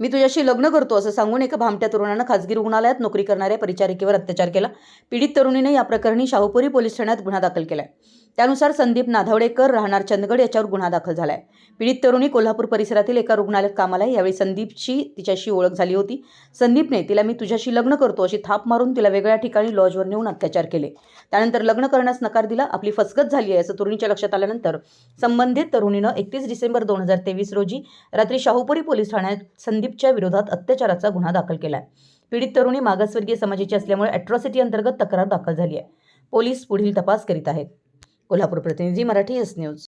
मी तुझ्याशी लग्न करतो असं सांगून एका भामट्या तरुणानं खाजगी रुग्णालयात नोकरी करणाऱ्या परिचारिकेवर अत्याचार केला. पीडित तरुणीने या प्रकरणी शाहूपुरी पोलीस ठाण्यात गुन्हा दाखल केला त्यानुसार संदीप नाधवडेकर राहणार चंदगड याच्यावर गुन्हा दाखल झालाय. पीडित तरुणी कोल्हापूर परिसरातील एका रुग्णालयात कामाला आहे. यावेळी संदीपची तिच्याशी ओळख झाली होती. संदीपने तिला मी तुझ्याशी लग्न करतो अशी थाप मारून तिला वेगळ्या ठिकाणी लॉजवर नेऊन अत्याचार केले. त्यानंतर लग्न करण्यास नकार दिला. आपली फसगत झाली आहे असं तरुणीच्या लक्षात आल्यानंतर संबंधित तरुणीनं एकतीस डिसेंबर दोन हजार तेवीस रोजी रात्री शाहूपुरी पोलीस ठाण्यात संदीपच्या विरोधात अत्याचाराचा गुन्हा दाखल केला आहे पीडित तरुणी मागासवर्गीय समाजाची असल्यामुळे अॅट्रॉसिटी अंतर्गत तक्रार दाखल झाली आहे. पोलीस पुढील तपास करीत आहेत. कोल्हापूर प्रतिनिधी मराठी एस न्यूज.